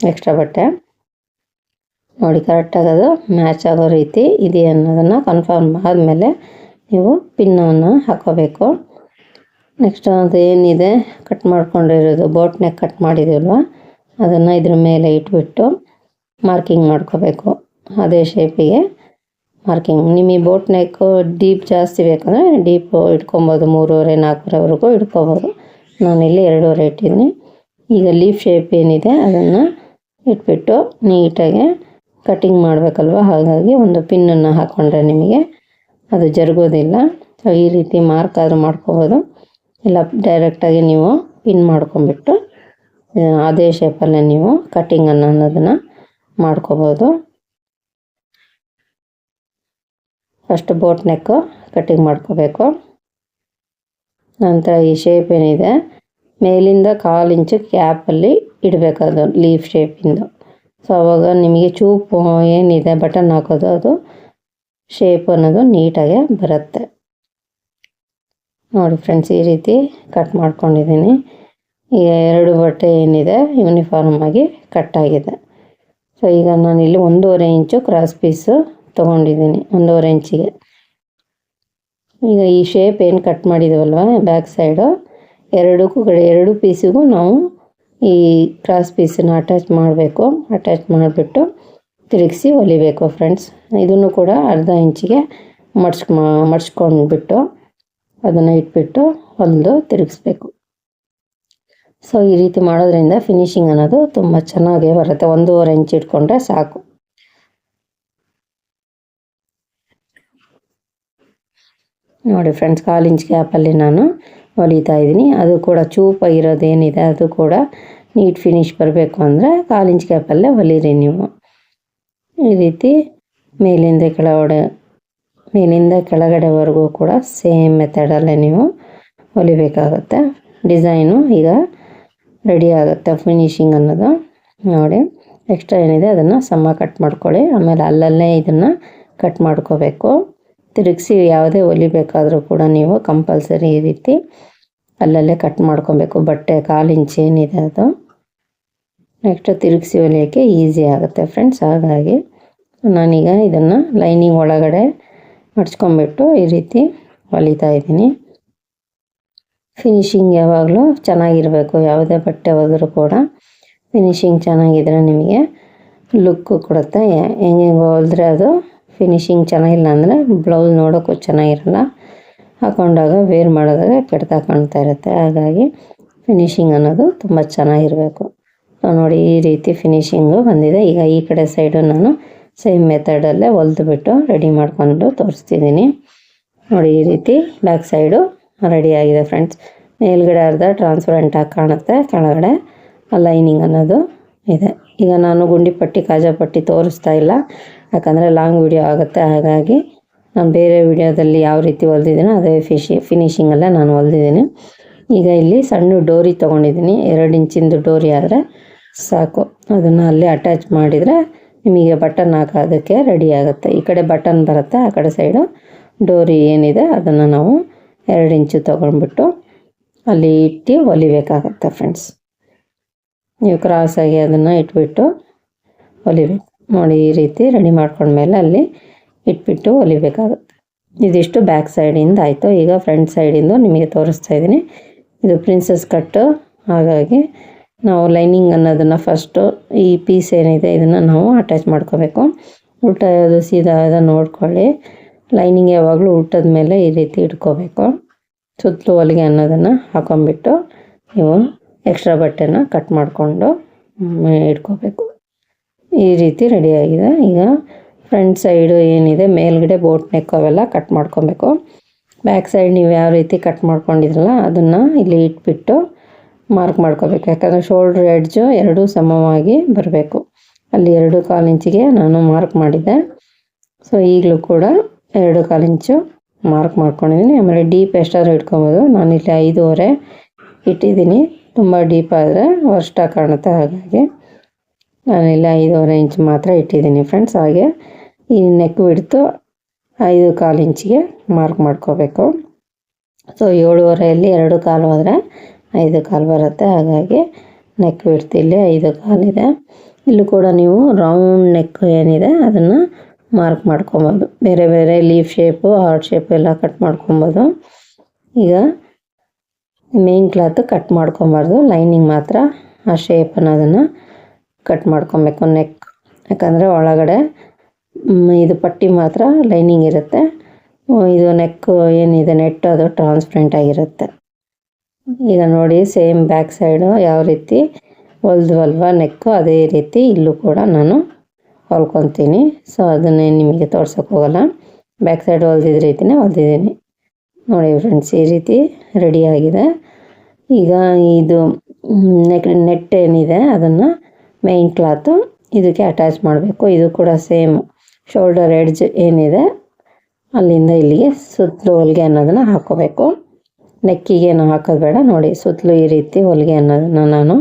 ಎಕ್ಸ್ಟ್ರಾ ಬಟ್ಟೆ. ನೋಡಿ ಕರೆಕ್ಟಾಗಿ ಅದು ಮ್ಯಾಚ್ ಆಗೋ ರೀತಿ ಇದೆ ಅನ್ನೋದನ್ನು ಕನ್ಫರ್ಮ್ ಆದಮೇಲೆ ನೀವು ಪಿನ್ನನ್ನು ಹಾಕೋಬೇಕು. ನೆಕ್ಸ್ಟ್ ಅದು ಏನಿದೆ? ಕಟ್ ಮಾಡ್ಕೊಂಡಿರೋದು ಬೋಟ್ನೆಕ್ ಕಟ್ ಮಾಡಿದ್ದೀವಲ್ವ? ಅದನ್ನು ಇದ್ರ ಮೇಲೆ ಇಟ್ಬಿಟ್ಟು ಮಾರ್ಕಿಂಗ್ ಮಾಡ್ಕೋಬೇಕು. ಅದೇ ಶೇಪಿಗೆ ಮಾರ್ಕಿಂಗ್ ನಿಮಗೆ ಬೋಟ್ ನೆಕ್ಕು ಡೀಪ್ ಜಾಸ್ತಿ ಬೇಕಂದರೆ ಡೀಪು ಇಟ್ಕೊಬೋದು, ಮೂರುವರೆ, ನಾಲ್ಕೂವರೆವರೆಗೂ ಇಟ್ಕೊಬೋದು. ನಾನಿಲ್ಲಿ ಎರಡೂವರೆ ಇಟ್ಟಿದ್ದೀನಿ. ಈಗ ಲೀಫ್ ಶೇಪ್ ಏನಿದೆ ಅದನ್ನು ಇಟ್ಬಿಟ್ಟು ನೀಟಾಗಿ ಕಟಿಂಗ್ ಮಾಡಬೇಕಲ್ವ? ಹಾಗಾಗಿ ಒಂದು ಪಿನ್ನನ್ನು ಹಾಕ್ಕೊಂಡ್ರೆ ನಿಮಗೆ ಅದು ಜರುಗೋದಿಲ್ಲ. ಸೊ ಈ ರೀತಿ ಮಾರ್ಕ್ ಆದರೂ ಮಾಡ್ಕೋಬೋದು. ಇಲ್ಲ ಡೈರೆಕ್ಟಾಗಿ ನೀವು ಪಿನ್ ಮಾಡ್ಕೊಂಬಿಟ್ಟು ಅದೇ ಶೇಪಲ್ಲೇ ನೀವು ಕಟ್ಟಿಂಗನ್ನು ಅನ್ನೋದನ್ನು ಮಾಡ್ಕೋಬೋದು. ಫಸ್ಟ್ ಬೋಟ್ ನೆಕ್ಕು ಕಟ್ಟಿಂಗ್ ಮಾಡ್ಕೋಬೇಕು. ನಂತರ ಈ ಶೇಪ್ ಏನಿದೆ, ಮೇಲಿಂದ ಕಾಲು ಇಂಚು ಕ್ಯಾಪಲ್ಲಿ ಇಡಬೇಕದು ಲೀಫ್ ಶೇಪಿಂದು ಸೊ ಅವಾಗ ನಿಮಗೆ ಚೂಪು ಏನಿದೆ ಬಟನ್ ಹಾಕೋದು, ಅದು ಶೇಪ್ ಅನ್ನೋದು ನೀಟಾಗೆ ಬರುತ್ತೆ. ನೋಡಿ ಫ್ರೆಂಡ್ಸ್ ಈ ರೀತಿ ಕಟ್ ಮಾಡ್ಕೊಂಡಿದ್ದೀನಿ. ಈಗ ಎರಡು ಬಟ್ಟೆ ಏನಿದೆ ಯೂನಿಫಾರ್ಮ್ ಆಗಿ ಕಟ್ ಆಗಿದೆ. ಸೊ ಈಗ ನಾನು ಇಲ್ಲಿ ಒಂದೂವರೆ ಇಂಚು ಕ್ರಾಸ್ ಪೀಸು ತೊಗೊಂಡಿದ್ದೀನಿ ಒಂದೂವರೆ ಇಂಚಿಗೆ. ಈಗ ಈ ಶೇಪ್ ಏನು ಕಟ್ ಮಾಡಿದ್ದೀವಲ್ವ ಬ್ಯಾಕ್ ಸೈಡು ಎರಡಕ್ಕೂ ಕಡೆ, ಎರಡು ಪೀಸಿಗೂ ನಾವು ಈ ಕ್ರಾಸ್ ಪೀಸನ್ನು ಅಟ್ಯಾಚ್ ಮಾಡಬೇಕು. ಅಟ್ಯಾಚ್ ಮಾಡಿಬಿಟ್ಟು ತಿರುಗಿಸಿ ಹೊಲಿಬೇಕು ಫ್ರೆಂಡ್ಸ್ ಇದನ್ನು ಕೂಡ ಅರ್ಧ ಇಂಚಿಗೆ ಮಡ್ಸ್ಕ ಮಡ್ಸ್ಕೊಂಡ್ಬಿಟ್ಟು ಅದನ್ನು ಇಟ್ಬಿಟ್ಟು ಒಂದು ತಿರುಗಿಸ್ಬೇಕು. ಸೊ ಈ ರೀತಿ ಮಾಡೋದ್ರಿಂದ ಫಿನಿಶಿಂಗ್ ಅನ್ನೋದು ತುಂಬ ಚೆನ್ನಾಗೇ ಬರುತ್ತೆ. ಒಂದೂವರೆ ಇಂಚ್ ಇಟ್ಕೊಂಡ್ರೆ ಸಾಕು. ನೋಡಿ ಫ್ರೆಂಡ್ಸ್ ಕಾಲು ಇಂಚ್ ಗ್ಯಾಪಲ್ಲಿ ನಾನು ಹೊಲಿತಾ ಇದ್ದೀನಿ. ಅದು ಕೂಡ ಚೂಪಾಗಿರೋದೇನಿದೆ ಅದು ಕೂಡ ನೀಟ್ ಫಿನಿಶ್ ಬರಬೇಕು ಅಂದರೆ ಕಾಲು ಇಂಚ್ ಗ್ಯಾಪಲ್ಲೇ ಹೊಲಿರಿ ನೀವು. ಈ ರೀತಿ ಮೇಲಿಂದ ಕೆಳಗಡೆ, ಮೇಲಿಂದ ಕೆಳಗಡೆವರೆಗೂ ಕೂಡ ಸೇಮ್ ಮೆಥಡಲ್ಲೇ ನೀವು ಹೊಲಿಬೇಕಾಗುತ್ತೆ. ಡಿಸೈನು ಈಗ ರೆಡಿ ಆಗುತ್ತೆ ಫಿನಿಶಿಂಗ್ ಅನ್ನೋದು. ನೋಡಿ ಎಕ್ಸ್ಟ್ರಾ ಏನಿದೆ ಅದನ್ನು ಸಮ ಕಟ್ ಮಾಡ್ಕೊಳ್ಳಿ. ಆಮೇಲೆ ಅಲ್ಲಲ್ಲೇ ಇದನ್ನು ಕಟ್ ಮಾಡ್ಕೋಬೇಕು. ತಿರುಗಿಸಿ ಯಾವುದೇ ಒಲಿಬೇಕಾದರೂ ಕೂಡ ನೀವು ಕಂಪಲ್ಸರಿ ಈ ರೀತಿ ಅಲ್ಲಲ್ಲೇ ಕಟ್ ಮಾಡ್ಕೊಬೇಕು. ಬಟ್ಟೆ ಕಾಲು ಇಂಚ್ ಏನಿದೆ ಅದು. ನೆಕ್ಸ್ಟ್ ತಿರುಗಿಸಿ ಹೊಲಿಯೋಕ್ಕೆ ಈಸಿ ಆಗುತ್ತೆ ಫ್ರೆಂಡ್ಸ್ ಹಾಗಾಗಿ ನಾನೀಗ ಇದನ್ನು ಲೈನಿಂಗ್ ಒಳಗಡೆ ಮಡ್ಚ್ಕೊಂಬಿಟ್ಟು ಈ ರೀತಿ ಹೊಲಿತಾ ಇದ್ದೀನಿ. ಫಿನಿಶಿಂಗ್ ಯಾವಾಗಲೂ ಚೆನ್ನಾಗಿರಬೇಕು. ಯಾವುದೇ ಬಟ್ಟೆ ಹೋದರೂ ಕೂಡ ಫಿನಿಶಿಂಗ್ ಚೆನ್ನಾಗಿದ್ರೆ ನಿಮಗೆ ಲುಕ್ಕು ಕೊಡುತ್ತೆ. ಹೆಂಗೆ ಹೊಲಿದ್ರೆ ಅದು ಫಿನಿಶಿಂಗ್ ಚೆನ್ನಾಗಿಲ್ಲ ಅಂದರೆ ಬ್ಲೌಸ್ ನೋಡೋಕ್ಕೂ ಚೆನ್ನಾಗಿರಲ್ಲ. ಹಾಕೊಂಡಾಗ ವೇರ್ ಮಾಡಿದಾಗ ಕೆಡ್ತಾ ಕಾಣ್ತಾ ಇರುತ್ತೆ. ಹಾಗಾಗಿ ಫಿನಿಶಿಂಗ್ ಅನ್ನೋದು ತುಂಬ ಚೆನ್ನಾಗಿರಬೇಕು. ನೋಡಿ ಈ ರೀತಿ ಫಿನಿಶಿಂಗು ಬಂದಿದೆ. ಈಗ ಈ ಕಡೆ ಸೈಡು ನಾನು ಸೇಮ್ ಮೆಥಡಲ್ಲೇ ಹೊಲ್ದು ಬಿಟ್ಟು ರೆಡಿ ಮಾಡ್ಕೊಂಡು ತೋರಿಸ್ತಿದ್ದೀನಿ. ನೋಡಿ ಈ ರೀತಿ ಬ್ಯಾಕ್ ಸೈಡು ಆಗಿದೆ ಫ್ರೆಂಡ್ಸ್ ಮೇಲ್ಗಡೆ ಅರ್ಧ ಟ್ರಾನ್ಸ್ಪರೆಂಟಾಗಿ ಕಾಣುತ್ತೆ. ಕೆಳಗಡೆ ಲೈನಿಂಗ್ ಅನ್ನೋದು ಇದೆ. ಈಗ ನಾನು ಗುಂಡಿ ಪಟ್ಟಿ, ಕಾಜಾ ಪಟ್ಟಿ ತೋರಿಸ್ತಾ ಇಲ್ಲ. ಯಾಕಂದರೆ ಲಾಂಗ್ ವಿಡಿಯೋ ಆಗುತ್ತೆ, ಹಾಗಾಗಿ ನಾನು ಬೇರೆ ವಿಡಿಯೋದಲ್ಲಿ ಯಾವ ರೀತಿ ಹೊಲ್ದಿದ್ದೀನೋ ಅದೇ ಫಿಶಿ ಫಿನಿಶಿಂಗಲ್ಲೇ ನಾನು ಹೊಲ್ದಿದ್ದೀನಿ. ಈಗ ಇಲ್ಲಿ ಸಣ್ಣ ಡೋರಿ ತೊಗೊಂಡಿದ್ದೀನಿ, ಎರಡು ಇಂಚಿಂದು ಡೋರಿ ಆದರೆ ಸಾಕು. ಅದನ್ನು ಅಲ್ಲಿ ಅಟ್ಯಾಚ್ ಮಾಡಿದರೆ ನಿಮಗೆ ಬಟನ್ ಹಾಕೋದಕ್ಕೆ ರೆಡಿ ಆಗುತ್ತೆ. ಈ ಕಡೆ ಬಟನ್ ಬರುತ್ತೆ, ಆ ಕಡೆ ಸೈಡು ಡೋರಿ ಏನಿದೆ ಅದನ್ನು ನಾವು ಎರಡು ಇಂಚು ತೊಗೊಂಡ್ಬಿಟ್ಟು ಅಲ್ಲಿ ಇಟ್ಟು ಹೊಲಿಬೇಕಾಗತ್ತೆ ಫ್ರೆಂಡ್ಸ್ ನೀವು ಕ್ರಾಸಾಗಿ ಅದನ್ನು ಇಟ್ಬಿಟ್ಟು ಹೊಲಿಬೇಕು. ನೋಡಿ ಈ ರೀತಿ ರೆಡಿ ಮಾಡ್ಕೊಂಡ್ಮೇಲೆ ಅಲ್ಲಿ ಇಟ್ಬಿಟ್ಟು ಹೊಲಿಬೇಕಾಗುತ್ತೆ ಇದಿಷ್ಟು ಬ್ಯಾಕ್ ಸೈಡಿಂದ ಆಯಿತು. ಈಗ ಫ್ರಂಟ್ ಸೈಡಿಂದು ನಿಮಗೆ ತೋರಿಸ್ತಾ ಇದ್ದೀನಿ. ಇದು ಪ್ರಿನ್ಸಸ್ ಕಟ್ಟು ಹಾಗಾಗಿ ನಾವು ಲೈನಿಂಗ್ ಅನ್ನೋದನ್ನು ಫಸ್ಟು ಈ ಪೀಸ್ ಏನಿದೆ ಇದನ್ನು ನಾವು ಅಟ್ಯಾಚ್ ಮಾಡ್ಕೋಬೇಕು. ಊಟ ಅದು ಸೀದಾ ನೋಡ್ಕೊಳ್ಳಿ. ಲೈನಿಂಗ್ ಯಾವಾಗಲೂ ಊಟದ ಮೇಲೆ ಈ ರೀತಿ ಇಟ್ಕೋಬೇಕು. ಸುತ್ತಲೂ ಹೊಲಿಗೆ ಅನ್ನೋದನ್ನು ಹಾಕೊಂಡ್ಬಿಟ್ಟು ನೀವು ಎಕ್ಸ್ಟ್ರಾ ಬಟ್ಟೆನ ಕಟ್ ಮಾಡಿಕೊಂಡು ಇಟ್ಕೋಬೇಕು. ಈ ರೀತಿ ರೆಡಿಯಾಗಿದೆ ಈಗ ಫ್ರಂಟ್ ಸೈಡು ಏನಿದೆ, ಮೇಲ್ಗಡೆ ಬೋಟ್ ನೆಕ್ ಅವೆಲ್ಲ ಕಟ್ ಮಾಡ್ಕೊಬೇಕು. ಬ್ಯಾಕ್ ಸೈಡ್ ನೀವು ಯಾವ ರೀತಿ ಕಟ್ ಮಾಡ್ಕೊಂಡಿದ್ರಲ್ಲ, ಅದನ್ನು ಇಲ್ಲಿ ಇಟ್ಬಿಟ್ಟು ಮಾರ್ಕ್ ಮಾಡ್ಕೋಬೇಕು. ಯಾಕಂದರೆ ಶೋಲ್ಡ್ರ್ ಎಡ್ಜು ಎರಡೂ ಸಮವಾಗಿ ಬರಬೇಕು. ಅಲ್ಲಿ ಎರಡು ಕಾಲು ಇಂಚಿಗೆ ನಾನು ಮಾರ್ಕ್ ಮಾಡಿದ್ದೆ. ಸೊ ಈಗಲೂ ಕೂಡ ಎರಡು ಕಾಲಿಂಚು ಮಾರ್ಕ್ ಮಾಡ್ಕೊಂಡಿದ್ದೀನಿ. ಆಮೇಲೆ ಡೀಪ್ ಎಷ್ಟಾದರೂ ಇಟ್ಕೊಬೋದು. ನಾನಿಲ್ಲಿ ಐದೂವರೆ ಇಟ್ಟಿದ್ದೀನಿ. ತುಂಬ ಡೀಪ್ ಆದರೆ ವರ್ಷ ಕಾಣುತ್ತೆ ಹಾಗಾಗಿ. ನಾನಿಲ್ಲಿ ಐದೂವರೆ ಇಂಚ್ ಮಾತ್ರ ಇಟ್ಟಿದ್ದೀನಿ ಫ್ರೆಂಡ್ಸ್ ಹಾಗೆ ಈ ನೆಕ್ ಬಿಡ್ತು ಐದು ಕಾಲು ಇಂಚಿಗೆ ಮಾರ್ಕ್ ಮಾಡ್ಕೋಬೇಕು. ಸೊ ಏಳುವರೆಯಲ್ಲಿ ಎರಡು ಕಾಲು ಹೋದರೆ ಐದು ಕಾಲು ಬರುತ್ತೆ. ಹಾಗಾಗಿ ನೆಕ್ ಬಿಡ್ತು ಇಲ್ಲಿ ಐದು ಕಾಲಿದೆ ಇಲ್ಲೂ ಕೂಡ ನೀವು ರೌಂಡ್ ನೆಕ್ ಏನಿದೆ ಅದನ್ನು ಮಾರ್ಕ್ ಮಾಡ್ಕೊಬೋದು. ಬೇರೆ ಬೇರೆ ಲೀಫ್ ಶೇಪು ಹಾರ್ಟ್ ಶೇಪು ಎಲ್ಲ ಕಟ್ ಮಾಡ್ಕೊಬೋದು. ಈಗ ಮೇನ್ ಕ್ಲಾತ್ ಕಟ್ ಮಾಡ್ಕೊಬಾರ್ದು. ಲೈನಿಂಗ್ ಮಾತ್ರ ಆ ಶೇಪನ್ನು ಅನ್ನೋದನ್ನು ಕಟ್ ಮಾಡ್ಕೊಬೇಕು ನೆಕ್ ಯಾಕಂದರೆ ಒಳಗಡೆ ಇದು ಪಟ್ಟಿ ಮಾತ್ರ ಲೈನಿಂಗ್ ಇರುತ್ತೆ. ಇದು ನೆಕ್ ಏನಿದೆ ನೆಟ್ ಅದು ಟ್ರಾನ್ಸ್ಪರೆಂಟ್ ಆಗಿರುತ್ತೆ. ಈಗ ನೋಡಿ ಸೇಮ್ ಬ್ಯಾಕ್ ಸೈಡು ಯಾವ ರೀತಿ ಹೊಲ್ದ್ವಲ್ವ ನೆಕ್ಕು ಅದೇ ರೀತಿ ಇಲ್ಲೂ ಕೂಡ ನಾನು ಹೊಲ್ಕೊತೀನಿ. ಸೊ ಅದನ್ನೇ ನಿಮಗೆ ತೋರ್ಸೋಕೆ ಹೋಗಲ್ಲ. ಬ್ಯಾಕ್ ಸೈಡ್ ಹೊಲ್ದಿದ್ದ ರೀತಿನೇ ಹೊಲ್ದಿದ್ದೀನಿ. ನೋಡಿ ಫ್ರೆಂಡ್ಸ್ ಈ ರೀತಿ ರೆಡಿಯಾಗಿದೆ ಈಗ ಇದು ನೆಕ್ ನೆಟ್ ಏನಿದೆ, ಅದನ್ನು ಮೈನ್ ಕ್ಲಾತು ಇದಕ್ಕೆ ಅಟ್ಯಾಚ್ ಮಾಡಬೇಕು. ಇದು ಕೂಡ ಸೇಮ್ ಶೋಲ್ಡರ್ ಎಡ್ಜ್ ಏನಿದೆ, ಅಲ್ಲಿಂದ ಇಲ್ಲಿಗೆ ಸುತ್ತಲೂ ಹೊಲಿಗೆ ಅನ್ನೋದನ್ನು ಹಾಕೋಬೇಕು. ನೆಕ್ಕಿಗೇನು ಹಾಕೋದು ಬೇಡ. ನೋಡಿ, ಸುತ್ತಲೂ ಈ ರೀತಿ ಹೊಲಿಗೆ ಅನ್ನೋದನ್ನು ನಾನು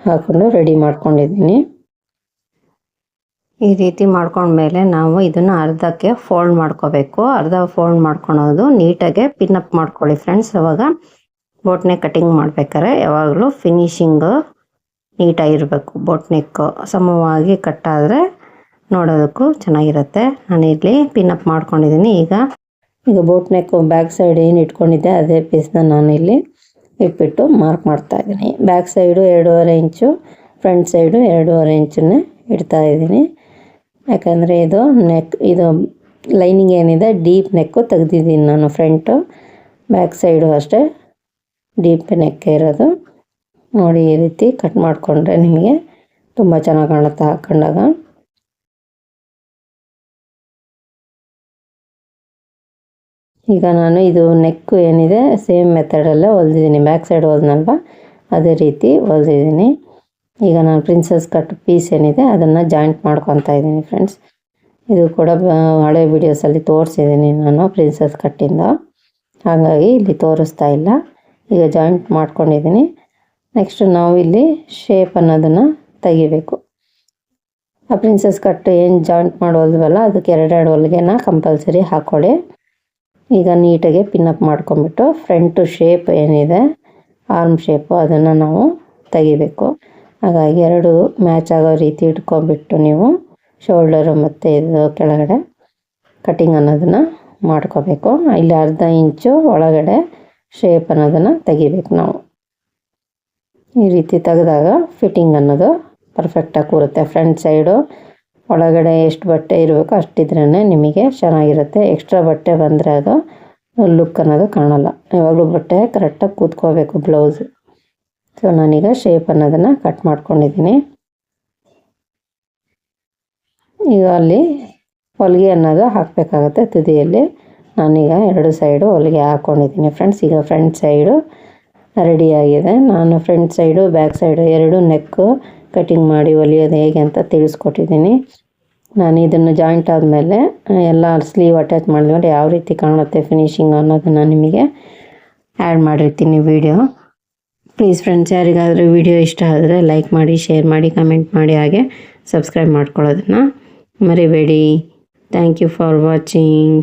ಹಾಕ್ಕೊಂಡು ರೆಡಿ ಮಾಡ್ಕೊಂಡಿದ್ದೀನಿ. ಈ ರೀತಿ ಮಾಡ್ಕೊಂಡ್ಮೇಲೆ ನಾವು ಇದನ್ನು ಅರ್ಧಕ್ಕೆ ಫೋಲ್ಡ್ ಮಾಡ್ಕೋಬೇಕು. ಅರ್ಧ ಫೋಲ್ಡ್ ಮಾಡ್ಕೊಳೋದು ನೀಟಾಗೆ ಪಿನ್ನಪ್ ಮಾಡ್ಕೊಳ್ಳಿ ಫ್ರೆಂಡ್ಸ್ ಅವಾಗ ಬೋಟ್ನೆ ಕಟಿಂಗ್ ಮಾಡ್ಬೇಕಾದ್ರೆ ಯಾವಾಗಲೂ ಫಿನಿಶಿಂಗು ನೀಟಾಗಿರಬೇಕು ಬೊಟ್ನಿಕ್ಕು ಸಮವಾಗಿ ಕಟ್ಟಾದರೆ ನೋಡೋದಕ್ಕೂ ಚೆನ್ನಾಗಿರುತ್ತೆ. ನಾನು ನಾನಿಲ್ಲಿ ಪಿನ್ನಪ್ ಮಾಡ್ಕೊಂಡಿದ್ದೀನಿ ಈಗ ಈಗ ಬೋಟ್ ನೆಕ್ ಬ್ಯಾಕ್ ಸೈಡ್ ಏನು ಇಟ್ಕೊಂಡಿದ್ದೆ, ಅದೇ ಪೀಸ್ನ ನಾನು ಇಲ್ಲಿ ಇಟ್ಬಿಟ್ಟು ಮಾರ್ಕ್ ಮಾಡ್ತಾ ಇದ್ದೀನಿ ಬ್ಯಾಕ್ ಸೈಡು ಎರಡೂವರೆ ಇಂಚು ಫ್ರಂಟ್ ಸೈಡು ಎರಡೂವರೆ ಇಂಚನ್ನೇ ಇಡ್ತಾ ಇದ್ದೀನಿ ಯಾಕಂದರೆ ಇದು ನೆಕ್ ಇದು ಲೈನಿಂಗ್ ಏನಿದೆ ಡೀಪ್ ನೆಕ್ಕು ತೆಗ್ದಿದ್ದೀನಿ ನಾನು ಫ್ರಂಟು ಬ್ಯಾಕ್ ಸೈಡು ಅಷ್ಟೇ ಡೀಪ್ ನೆಕ್ ಇರೋದು. ನೋಡಿ ಈ ರೀತಿ ಕಟ್ ಮಾಡಿಕೊಂಡ್ರೆ ನಿಮಗೆ ತುಂಬ ಚೆನ್ನಾಗಿ ಕಾಣುತ್ತೆ ಹಾಕೊಂಡಾಗ ಈಗ ನಾನು ಇದು ನೆಕ್ಕು ಏನಿದೆ ಸೇಮ್ ಮೆಥಡಲ್ಲೇ ಹೊಲ್ದಿದ್ದೀನಿ. ಬ್ಯಾಕ್ ಸೈಡ್ ಹೊಲ್ದಲ್ವ ಅದೇ ರೀತಿ ಹೊಲ್ದಿದ್ದೀನಿ. ಈಗ ನಾನು ಪ್ರಿನ್ಸಸ್ ಕಟ್ ಪೀಸ್ ಏನಿದೆ, ಅದನ್ನು ಜಾಯಿಂಟ್ ಮಾಡ್ಕೊತಾ ಇದ್ದೀನಿ ಫ್ರೆಂಡ್ಸ್ ಇದು ಕೂಡ ಹಳೆ ವೀಡಿಯೋಸಲ್ಲಿ ತೋರಿಸಿದ್ದೀನಿ ನಾನು ಪ್ರಿನ್ಸಸ್ ಕಟ್ಟಿಂದ ಹಾಗಾಗಿ ಇಲ್ಲಿ ತೋರಿಸ್ತಾ ಇಲ್ಲ. ಈಗ ಜಾಯಿಂಟ್ ಮಾಡ್ಕೊಂಡಿದ್ದೀನಿ. ನೆಕ್ಸ್ಟ್ ನಾವು ಇಲ್ಲಿ ಶೇಪ್ ಅನ್ನೋದನ್ನು ತೆಗಿಬೇಕು. ಆ ಪ್ರಿನ್ಸಸ್ ಕಟ್ ಏನು ಜಾಯಿಂಟ್ ಮಾಡೋಲ್ವಲ್ಲ, ಅದಕ್ಕೆ ಎರಡೆರಡು ಹೊಲಿಗೆನ ಕಂಪಲ್ಸರಿ ಹಾಕ್ಕೊಳ್ಳಿ ಈಗ ನೀಟಾಗಿ ಪಿನ್ನಪ್ ಮಾಡ್ಕೊಂಬಿಟ್ಟು ಫ್ರಂಟು ಶೇಪ್ ಏನಿದೆ ಆರ್ಮ್ ಶೇಪು ಅದನ್ನು ನಾವು ತೆಗಿಬೇಕು. ಹಾಗಾಗಿ ಎರಡು ಮ್ಯಾಚ್ ಆಗೋ ರೀತಿ ಇಟ್ಕೊಂಬಿಟ್ಟು ನೀವು ಶೋಲ್ಡರು ಮತ್ತು ಇದು ಕೆಳಗಡೆ ಕಟಿಂಗ್ ಅನ್ನೋದನ್ನು ಮಾಡ್ಕೋಬೇಕು. ಇಲ್ಲಿ ಅರ್ಧ ಇಂಚು ಒಳಗಡೆ ಶೇಪ್ ಅನ್ನೋದನ್ನು ತೆಗಿಬೇಕು ನಾವು. ಈ ರೀತಿ ತೆಗೆದಾಗ ಫಿಟ್ಟಿಂಗ್ ಅನ್ನೋದು ಪರ್ಫೆಕ್ಟಾಗಿ ಕೂರುತ್ತೆ. ಫ್ರಂಟ್ ಸೈಡು ಒಳಗಡೆ ಎಷ್ಟು ಬಟ್ಟೆ ಇರಬೇಕು ಅಷ್ಟಿದ್ರೇ ನಿಮಗೆ ಚೆನ್ನಾಗಿರುತ್ತೆ. ಎಕ್ಸ್ಟ್ರಾ ಬಟ್ಟೆ ಬಂದರೆ ಅದು ಲುಕ್ ಅನ್ನೋದು ಕಾಣಲ್ಲ. ಯಾವಾಗಲೂ ಬಟ್ಟೆ ಕರೆಕ್ಟಾಗಿ ಕೂತ್ಕೋಬೇಕು ಬ್ಲೌಸ್ ಸೊ ನಾನೀಗ ಶೇಪ್ ಅನ್ನೋದನ್ನು ಕಟ್ ಮಾಡ್ಕೊಂಡಿದ್ದೀನಿ. ಈಗ ಅಲ್ಲಿ ಹೊಲಿಗೆ ಅನ್ನೋದು ಹಾಕಬೇಕಾಗತ್ತೆ ತುದಿಯಲ್ಲಿ. ನಾನೀಗ ಎರಡು ಸೈಡು ಹೊಲಿಗೆ ಹಾಕ್ಕೊಂಡಿದ್ದೀನಿ ಫ್ರೆಂಡ್ಸ್ ಈಗ ಫ್ರಂಟ್ ಸೈಡು ರೆಡಿಯಾಗಿದೆ. ನಾನು ಫ್ರಂಟ್ ಸೈಡು, ಬ್ಯಾಕ್ ಸೈಡು ಎರಡು ನೆಕ್ಕು ಕಟಿಂಗ್ ಮಾಡಿ ಹೊಲಿಯೋದು ಹೇಗೆ ಅಂತ ತಿಳಿಸ್ಕೊಟ್ಟಿದ್ದೀನಿ. ನಾನು ಇದನ್ನು ಜಾಯಿಂಟ್ ಆದಮೇಲೆ ಎಲ್ಲ ಸ್ಲೀವ್ ಅಟ್ಯಾಚ್ ಮಾಡಿದ್ಮೇಲೆ ಯಾವ ರೀತಿ ಕಾಣುತ್ತೆ ಫಿನಿಶಿಂಗ್ ಅನ್ನೋದನ್ನು ನಿಮಗೆ ಆ್ಯಡ್ ಮಾಡಿರ್ತೀನಿ ವಿಡಿಯೋ. ಪ್ಲೀಸ್ ಫ್ರೆಂಡ್ಸ್, ಯಾರಿಗಾದರೂ ವಿಡಿಯೋ ಇಷ್ಟ ಆದರೆ ಲೈಕ್ ಮಾಡಿ, ಶೇರ್ ಮಾಡಿ, ಕಮೆಂಟ್ ಮಾಡಿ, ಹಾಗೆ ಸಬ್ಸ್ಕ್ರೈಬ್ ಮಾಡ್ಕೊಳ್ಳೋದನ್ನು ಮರಿಬೇಡಿ. Thank you for watching.